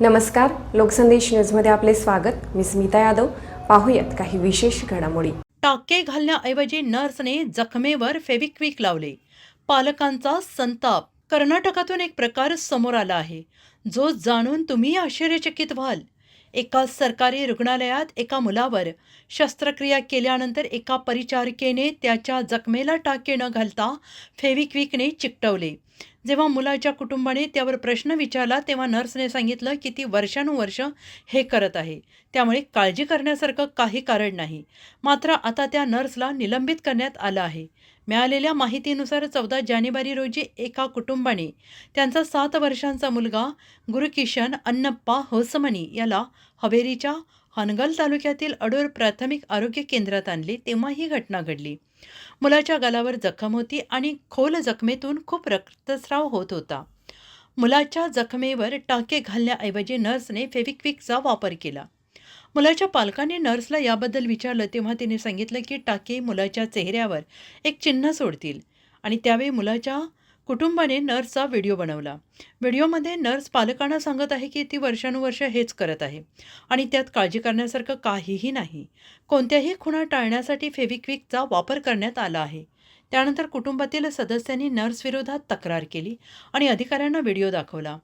नमस्कार लोकसंदेश न्यूजमध्ये आपले स्वागत. मी स्मिता यादव. पाहूयात काही विशेष घडामोडी. टाके घालण्याऐवजी नर्सने जखमेवर फेविक्विक लावले. पालकांचा संताप. कर्नाटकातून एक प्रकार समोर आला आहे. जो जाणून तुम्ही आश्चर्यचकित व्हाल. एका सरकारी रुग्णालयात एका मुलावर शस्त्रक्रिया केल्यानंतर एका परिचारिकेने त्याच्या जखमेला टाके न घालता फेविक्विकने चिकटवले. जेव्हा मुलाच्या कुटुंबाने त्यावर प्रश्न विचारला तेव्हा नर्सने सांगितलं की ती वर्षानुवर्ष हे करत आहे. त्यामुळे काळजी करण्यासारखं काही कारण नाही. मात्र आता त्या नर्सला निलंबित करण्यात आलं आहे. मिळालेल्या माहितीनुसार चौदा जानेवारी रोजी एका कुटुंबाने त्यांचा सात वर्षांचा मुलगा गुरुकिशन अन्नप्पा होसमणी याला हवेरीच्या हनगल तालुक्यातील अडूर प्राथमिक आरोग्य केंद्रात आणले तेव्हा ही घटना घडली. मुलाच्या गालावर जखम होती आणि खोल जखमेतून खूप रक्तस्राव होत होता. मुलाच्या जखमेवर टाके घालण्याऐवजी नर्सने फेविक्विकचा वापर केला. मुलाच्या पालकाने नर्सला याबद्दल विचारलं तेव्हा तिने सांगितलं की टाके मुलाच्या चेहऱ्यावर एक चिन्ह सोडतील आणि त्यावेळी मुलाच्या कुटुंबाने नर्सचा व्हिडिओ बनवला. व्हिडिओमध्ये नर्स पालकांना सांगत आहे की ती वर्षानुवर्ष हेच करत आहे आणि त्यात काळजी करण्यासारखं काहीही नाही. कोणत्याही खुणा टाळण्यासाठी फेविक्विकचा वापर करण्यात आला आहे. त्यानंतर कुटुंबातील सदस्यांनी नर्सविरोधात तक्रार केली आणि अधिकाऱ्यांना व्हिडिओ दाखवला.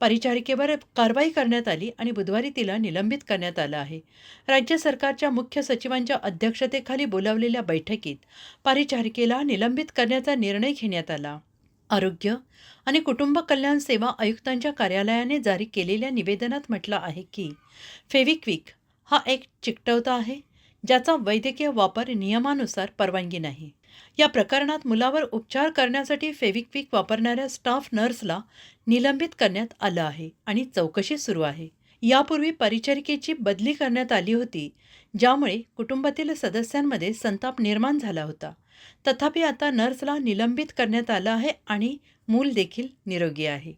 परिचारिकेवर कारवाई करण्यात आली आणि बुधवारी तिला निलंबित करण्यात आलं आहे. राज्य सरकारच्या मुख्य सचिवांच्या अध्यक्षतेखाली बोलावलेल्या बैठकीत परिचारिकेला निलंबित करण्याचा निर्णय घेण्यात आला. आरोग्य आणि कुटुंब कल्याण सेवा आयुक्तांच्या कार्यालयाने जारी केलेल्या निवेदनात म्हटलं आहे की फेविक्विक हा एक चिकटवता आहे ज्याचा वैद्यकीय वापर नियमानुसार परवानगी नाही. या प्रकरणात मुलावर उपचार करण्यासाठी फेविक्विक वापरणाऱ्या स्टाफ नर्सला निलंबित करण्यात आलं आहे आणि चौकशी सुरू आहे. यापूर्वी परिचारिकेची बदली करण्यात आली होती ज्यामुळे कुटुंबातील सदस्यांमध्ये संताप निर्माण झाला होता. तथापि आता नर्सला निलंबित करण्यात आलं आहे आणि मूल देखील निरोगी आहे.